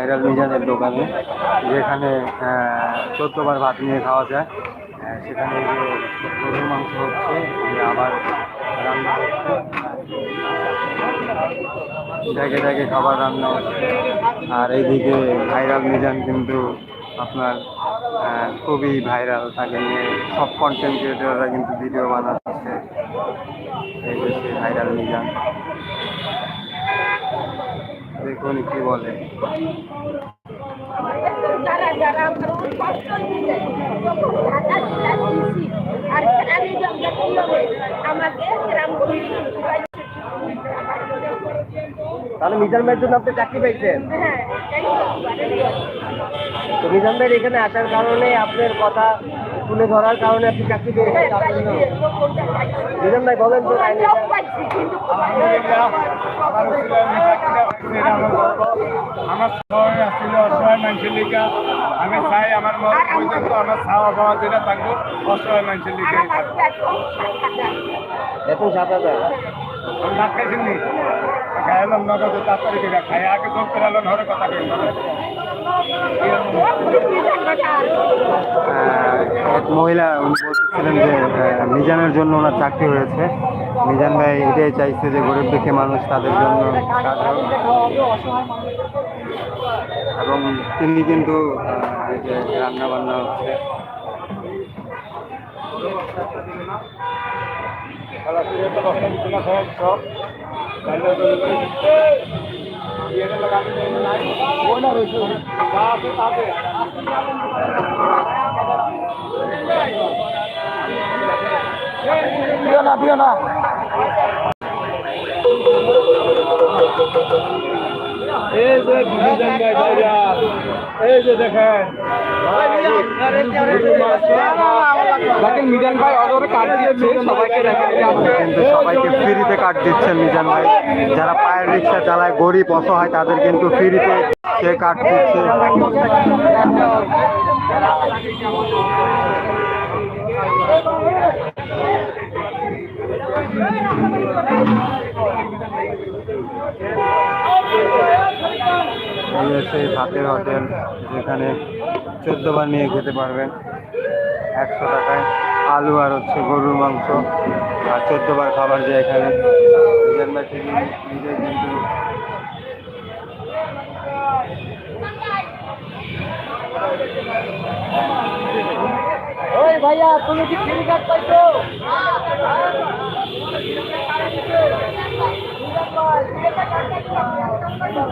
Viral মিজানের দোকানে, যেখানে চোদ্দবার ভাত নিয়ে খাওয়া যায়। সেখানে যে গরুর মাংস হচ্ছে আবার রান্না হচ্ছে। জায়গায় জায়গায় খাবার রান্না হচ্ছে। আর এইদিকে ভাইরাল মিজান কিন্তু আপনার খুবই ভাইরাল তাকে নিয়ে সব কন্টেন্ট ক্রিয়েটাররা কিন্তু ভিডিও বানাচ্ছে এই যে সেই ভাইরাল মিজান দেখুন কি বলে যারা যারা কষ্ট দিলে যখন ঢাকা জেলা দিয়েছি আর গ্রামে জঙ্গল কীভাবে আমাকে গ্রাম তাহলে মিজান ভাইয়ের জন্য আপনি চাকরি পাইছেন হ্যাঁ তো মিজান ভাইয়ের এখানে আসার কারণে আপনার কথা তুলে ধরার কারণে আপনি চাকরি পেয়েছেন। মিজান ভাই বলেন তো কাহিনীটা। আমার উচিলায় আমি চাকরিটা পাইছি, এটা আমার গর্ব। আমার শহরে আসছিল অসহায় মানুষের লিগা আমি চাই আমার পর্যন্ত আমার খাওয়া পাওয়া যেটা থাকব অসহায় মানুষের লিগে বেতন সাত হাজার। আমি ভাত খাইছেন। নি খাইলাম নগদে তাড়াতাড়ি করে খাই। আগে ঘরে কথা এক মহিলা উনি বলতেছিলেন যে মিজানের জন্য ওনার চাকরি হয়েছে। মিজান ভাই এটাই চাইছে যে গরিব দুঃখী মানুষ তাদের জন্য। এবং তিনি কিন্তু রান্না বান্না হচ্ছে দিও না দিও না। এই যে বিজন ভাই ভাইরা এই যে দেখেন। দেখেন মিজান ভাই অদরে কাট দিয়েছে সবাইকে দেখেন সবাইকে ফ্রিতে কাট দিচ্ছেন মিজান ভাই। যারা পায়ের রিক্সা চালায় গরিব অসহায় তাদের কিন্তু ফ্রিতে সে কাট দিচ্ছে। সেই ভাতের হোটেল যেখানে বার নিয়ে খেতে পারবেন। একশো টাকায় আলু আর হচ্ছে গরুর মাংস আর বার খাবার যায় এখানে। মিজান ভাই তিনি নিজে কিন্তু ভাইয়া, তুমি কি ফ্রি পাইছো